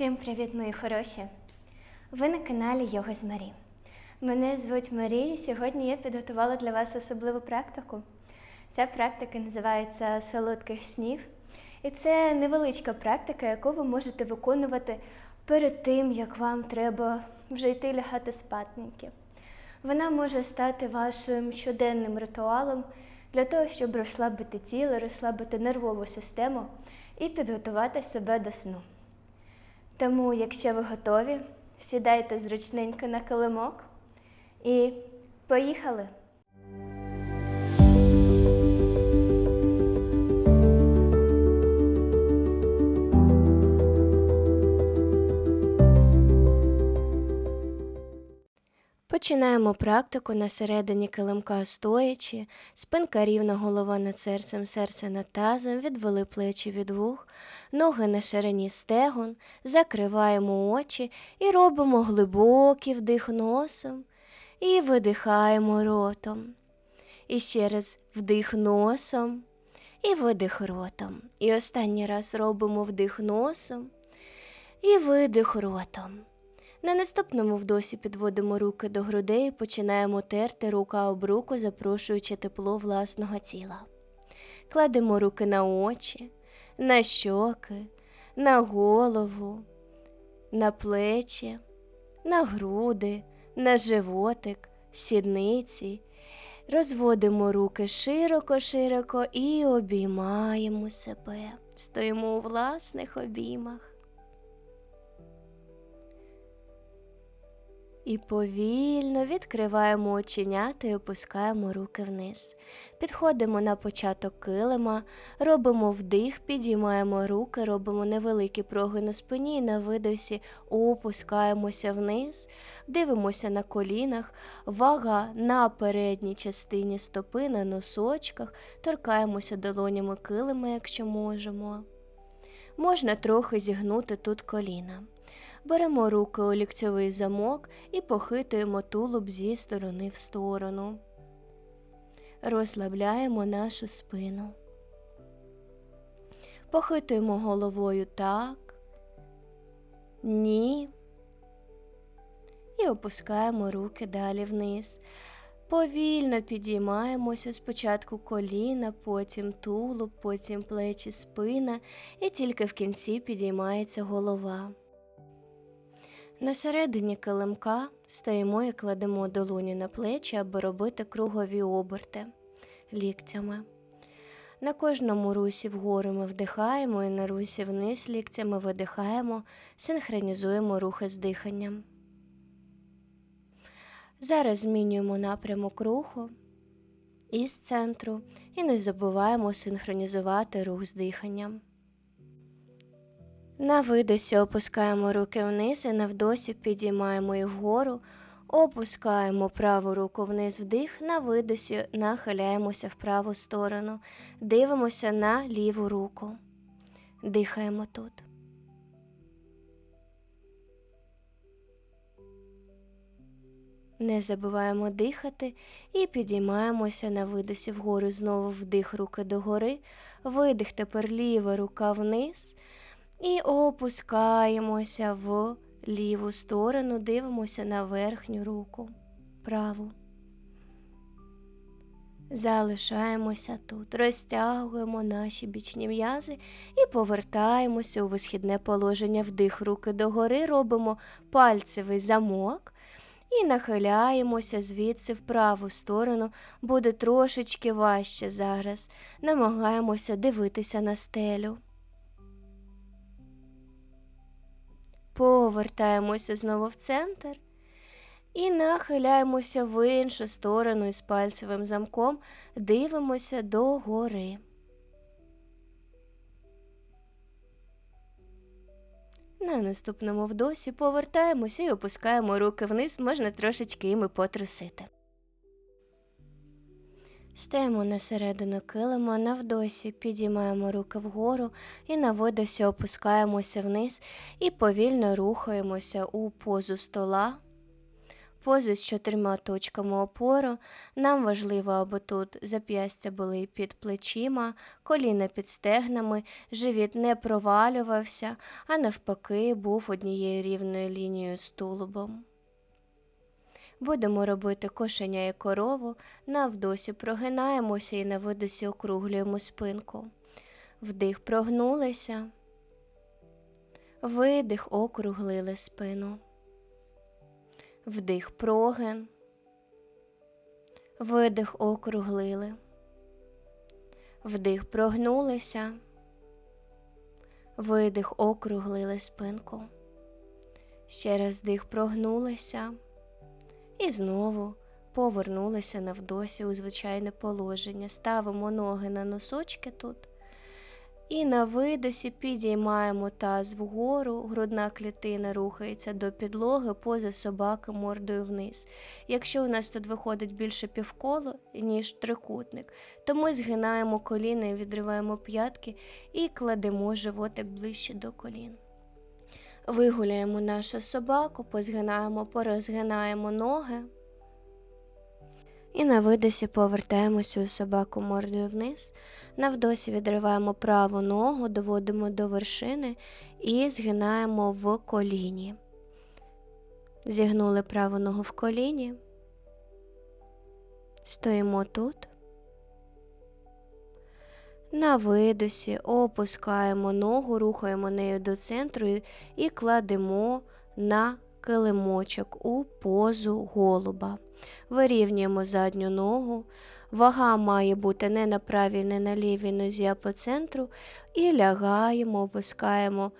Всім привіт, мої хороші! Ви на каналі Йога з Марі. Мене звуть Марія. Сьогодні я підготувала для вас особливу практику. Ця практика називається солодких снів. І це невеличка практика, яку ви можете виконувати перед тим, як вам треба вже йти лягати спатненьки. Вона може стати вашим щоденним ритуалом для того, щоб розслабити тіло, розслабити нервову систему і підготувати себе до сну. Тому, якщо ви готові, сідайте зручненько на килимок і поїхали. Починаємо практику на середині килимка стоячи, спинка рівна, голова над серцем, серце над тазом, відвели плечі від вух, ноги на ширині стегон, закриваємо очі і робимо глибокий вдих носом і видихаємо ротом. І ще раз вдих носом і видих ротом. І останній раз робимо вдих носом і видих ротом. На наступному вдосі підводимо руки до грудей і починаємо терти рука об руку, запрошуючи тепло власного тіла. Кладемо руки на очі, на щоки, на голову, на плечі, на груди, на животик, сідниці. Розводимо руки широко-широко і обіймаємо себе. Стоїмо у власних обіймах. І повільно відкриваємо оченята і опускаємо руки вниз. Підходимо на початок килима, робимо вдих, підіймаємо руки, робимо невеликий прогин у спині і на видосі опускаємося вниз, дивимося на колінах, вага на передній частині стопи, на носочках, торкаємося долонями килима, якщо можемо. Можна трохи зігнути тут коліна. Беремо руки у ліктьовий замок і похитуємо тулуб зі сторони в сторону. Розслабляємо нашу спину. Похитуємо головою так, ні. І опускаємо руки далі вниз. Повільно підіймаємося спочатку коліна, потім тулуб, потім плечі, спина, і тільки в кінці підіймається голова. На середині килимка стоїмо і кладемо долоні на плечі, аби робити кругові оберти ліктями. На кожному русі вгору ми вдихаємо і на русі вниз ліктями видихаємо, синхронізуємо рухи з диханням. Зараз змінюємо напрямок руху із центру і не забуваємо синхронізувати рух з диханням. На видосі опускаємо руки вниз і на вдосі підіймаємо їх вгору, опускаємо праву руку вниз вдих, на видосі нахиляємося в праву сторону, дивимося на ліву руку. Дихаємо тут. Не забуваємо дихати і підіймаємося на видосі вгору. Знову вдих руки догори, видих тепер ліва рука вниз. І опускаємося в ліву сторону, дивимося на верхню руку, праву. Залишаємося тут, розтягуємо наші бічні м'язи і повертаємося у висхідне положення вдих руки догори, робимо пальцевий замок і нахиляємося звідси в праву сторону, буде трошечки важче зараз. Намагаємося дивитися на стелю. Повертаємося знову в центр і нахиляємося в іншу сторону із пальцевим замком, дивимося догори. На наступному вдосі повертаємося і опускаємо руки вниз, можна трошечки іми потрусити. Стаємо на середину килима, на вдосі підіймаємо руки вгору і на видосі опускаємося вниз і повільно рухаємося у позу стола. Позу з чотирма точками опору. Нам важливо, аби тут зап'ястя були під плечима, коліна під стегнами, живіт не провалювався, а навпаки, був однією рівною лінією з тулубом. Будемо робити кошеня і корову, на вдосі прогинаємося і на видосі округлюємо спинку. Вдих прогнулися, видих округлили спину. Вдих прогин, видих округлили, вдих прогнулися, видих округлили спинку. Ще раз дих прогнулися і знову повернулися навдосі у звичайне положення. Ставимо ноги на носочки тут. І на видосі підіймаємо таз вгору, грудна клітина рухається до підлоги, поза собаки мордою вниз. Якщо у нас тут виходить більше півколо, ніж трикутник, то ми згинаємо коліна і відриваємо п'ятки і кладемо животик ближче до колін. Вигуляємо нашу собаку, позгинаємо, порозгинаємо ноги. І на видосі повертаємося у собаку мордою вниз. Навдосі відриваємо праву ногу, доводимо до вершини і згинаємо в коліні. Зігнули праву ногу в коліні. Стоїмо тут. На видосі опускаємо ногу, рухаємо нею до центру і кладемо на килимочок у позу голуба. Вирівнюємо задню ногу. Вага має бути не на правій, не на лівій нозі, а по центру. І лягаємо, опускаємо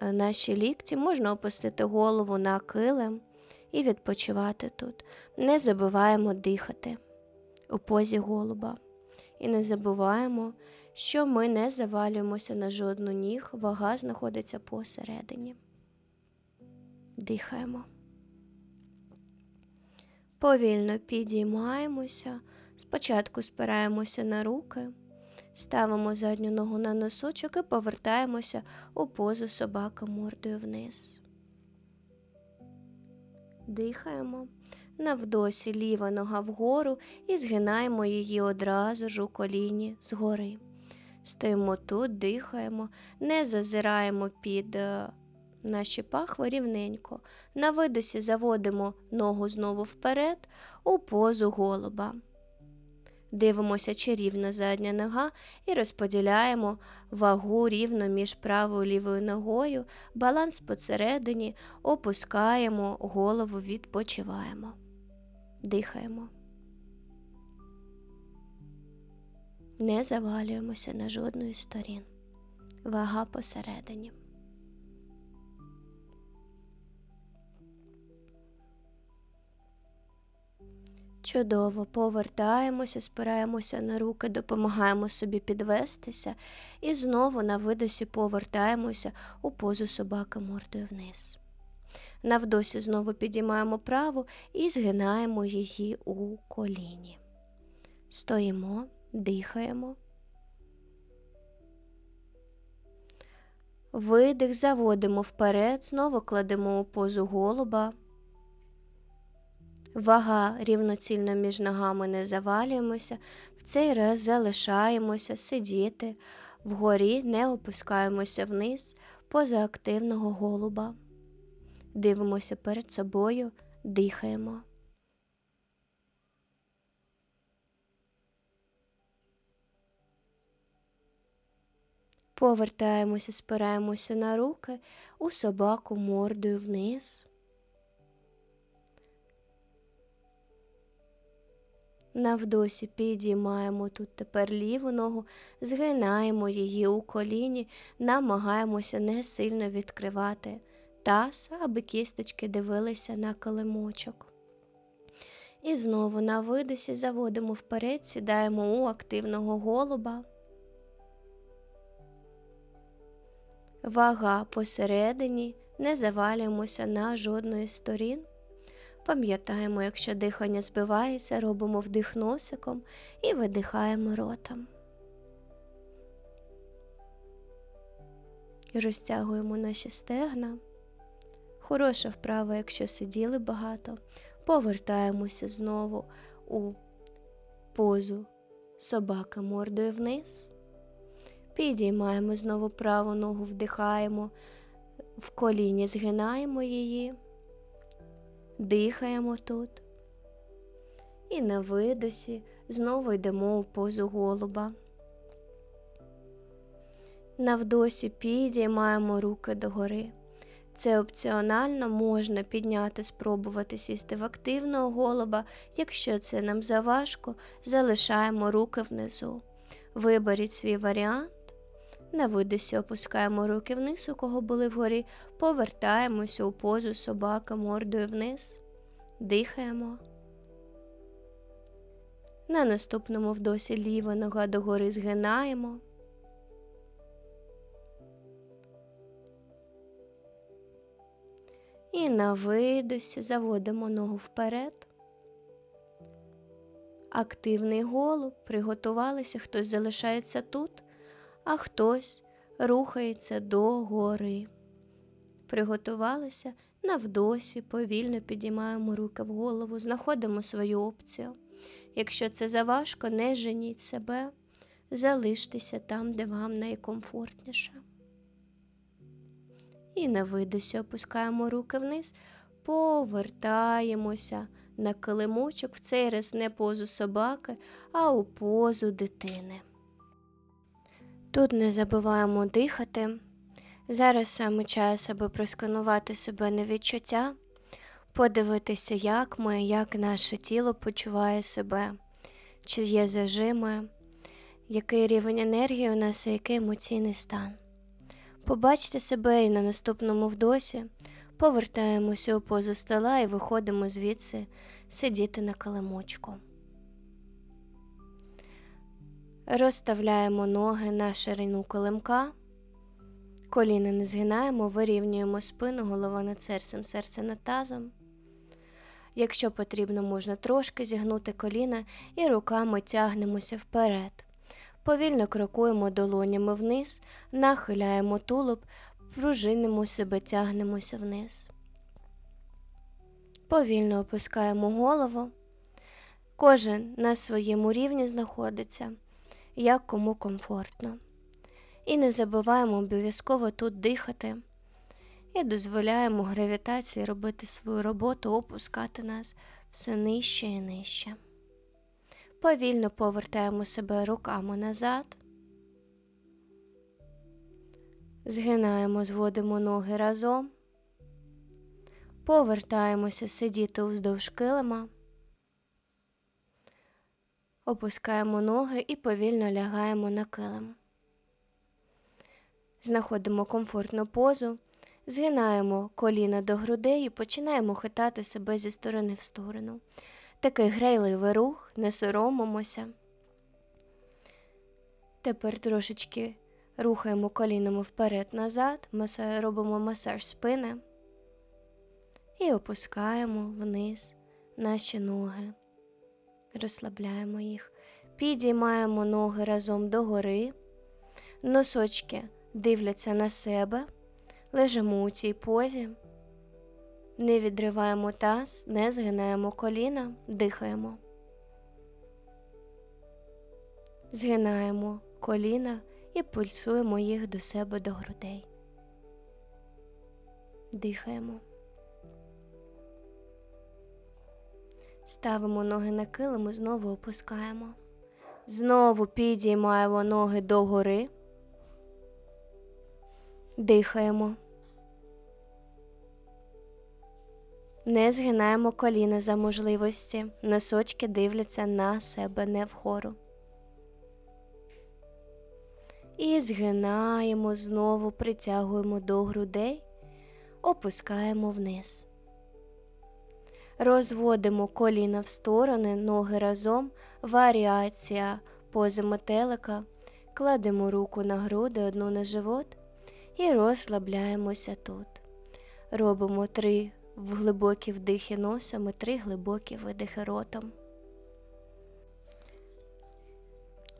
е, наші лікті. Можна опустити голову на килим і відпочивати тут. Не забуваємо дихати у позі голуба. І не забуваємо, що ми не завалюємося на жодну ніг, вага знаходиться посередині. Дихаємо. Повільно підіймаємося, спочатку спираємося на руки, ставимо задню ногу на носочок і повертаємося у позу собака мордою вниз. Дихаємо. Навдосі ліва нога вгору і згинаємо її одразу ж у коліні згори. Стоїмо тут, дихаємо, не зазираємо під е, наші пахви рівненько. На видосі заводимо ногу знову вперед у позу голуба. Дивимося, чи рівна задня нога, і розподіляємо вагу рівно між правою і лівою ногою, баланс посередині, опускаємо голову, відпочиваємо. Дихаємо. Не завалюємося на жодну із сторін. Вага посередині. Чудово повертаємося, спираємося на руки, допомагаємо собі підвестися і знову на видосі повертаємося у позу собаки мордою вниз. Навдосі знову підіймаємо праву і згинаємо її у коліні. Стоїмо, дихаємо. Видих, заводимо вперед, знову кладемо у позу голуба. Вага рівноцільно між ногами не завалюємося, в цей раз залишаємося сидіти, вгорі не опускаємося вниз поза активного голуба. Дивимося перед собою, дихаємо. Повертаємося, спираємося на руки у собаку мордою вниз. Навдосі підіймаємо тут тепер ліву ногу, згинаємо її у коліні, намагаємося не сильно відкривати таз, аби кісточки дивилися на килимочок. І знову на видосі заводимо вперед, сідаємо у активного голуба. Вага посередині, не завалюємося на жодної з сторін. Пам'ятаємо, якщо дихання збивається, робимо вдих носиком і видихаємо ротом. Розтягуємо наші стегна. Хороша вправа, якщо сиділи багато. Повертаємося знову у позу собака мордою вниз. Підіймаємо знову праву ногу, вдихаємо, в коліні згинаємо її, дихаємо тут. І на видосі знову йдемо у позу голуба. На вдосі підіймаємо руки догори. Це опціонально можна підняти, спробувати сісти в активного голуба. Якщо це нам заважко, залишаємо руки внизу. Виберіть свій варіант. На видосі опускаємо руки вниз, у кого були вгорі, повертаємося у позу собака мордою вниз, дихаємо. На наступному вдосі ліва нога догори згинаємо. І на видосі заводимо ногу вперед. Активний голуб, приготувалися, хтось залишається тут, а хтось рухається до гори. Приготувалися на вдосі, повільно підіймаємо руки в голову, знаходимо свою опцію. Якщо це заважко, не женіть себе, залиштеся там, де вам найкомфортніше. І на видосі опускаємо руки вниз, повертаємося на килимочок в цей раз не позу собаки, а у позу дитини. Тут не забуваємо дихати. Зараз саме час, аби просканувати себе на відчуття, подивитися, як ми, як наше тіло почуває себе, чи є зажими, який рівень енергії у нас і який емоційний стан. Побачте себе і на наступному вдосі повертаємося у позу стола і виходимо звідси сидіти на килимочку. Розставляємо ноги на ширину килимка, коліна не згинаємо, вирівнюємо спину, голова над серцем, серце над тазом. Якщо потрібно, можна трошки зігнути коліна і руками тягнемося вперед. Повільно крокуємо долонями вниз, нахиляємо тулуб, пружинимо себе, тягнемося вниз. Повільно опускаємо голову. Кожен на своєму рівні знаходиться, як кому комфортно. І не забуваємо обов'язково тут дихати і дозволяємо гравітації робити свою роботу, опускати нас все нижче і нижче. Повільно повертаємо себе руками назад, згинаємо, зводимо ноги разом, повертаємося сидіти уздовж килима, опускаємо ноги і повільно лягаємо на килим. Знаходимо комфортну позу, згинаємо коліна до грудей і починаємо хитати себе зі сторони в сторону. Такий грайливий рух, не соромимося. Тепер трошечки рухаємо колінами вперед-назад, робимо масаж спини і опускаємо вниз наші ноги, розслабляємо їх, підіймаємо ноги разом догори, носочки дивляться на себе, лежимо у цій позі. Не відриваємо таз, не згинаємо коліна, дихаємо. Згинаємо коліна і пульсуємо їх до себе до грудей. Дихаємо. Ставимо ноги на килим і знову опускаємо. Знову підіймаємо ноги догори. Дихаємо. Не згинаємо коліна за можливості, носочки дивляться на себе не вгору. І згинаємо, знову притягуємо до грудей, опускаємо вниз. Розводимо коліна в сторони, ноги разом, варіація пози метелика, кладемо руку на груди, одну на живот і розслабляємося тут. Робимо три глибокі вдихи носом і три глибокі видихи ротом.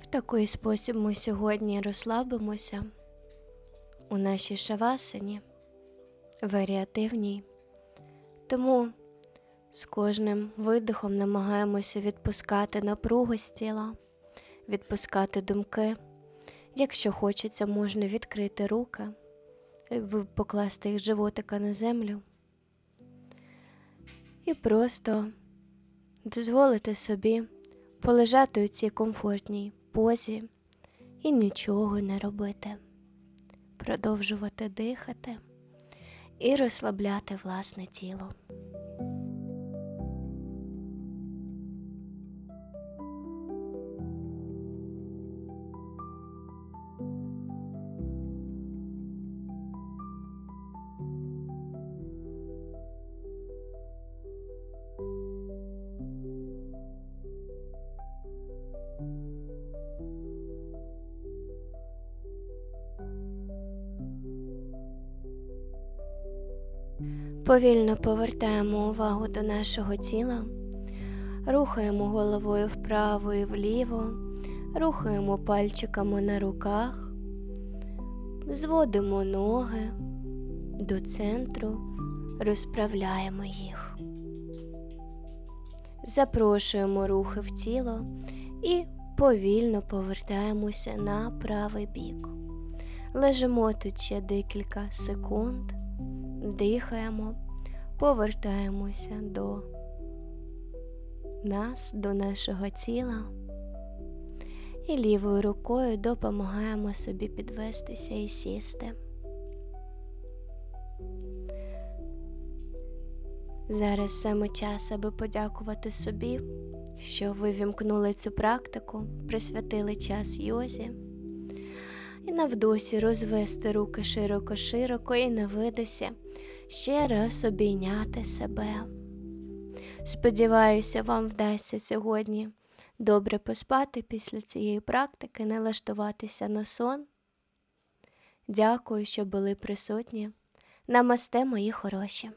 В такий спосіб ми сьогодні розслабимося у нашій шавасині, варіативній. Тому З кожним видихом намагаємося відпускати напругу з тіла, відпускати думки. Якщо хочеться, можна відкрити руки, покласти їх животика на землю і просто дозволити собі полежати у цій комфортній позі і нічого не робити, продовжувати дихати і розслабляти власне тіло. Повільно повертаємо увагу до нашого тіла, рухаємо головою вправо і вліво, рухаємо пальчиками на руках, зводимо ноги до центру, розправляємо їх. Запрошуємо рухи в тіло і повільно повертаємося на правий бік. Лежимо тут ще декілька секунд дихаємо, повертаємося до нас, до нашого тіла. І лівою рукою допомагаємо собі підвестися і сісти. Зараз саме час, аби подякувати собі, що ви вімкнули цю практику, присвятили час йозі. І на вдосі розвести руки широко-широко і на видосі ще раз обійняти себе. Сподіваюся, вам вдасться сьогодні добре поспати після цієї практики, налаштуватися на сон. Дякую, що були присутні. Намасте, мої хороші!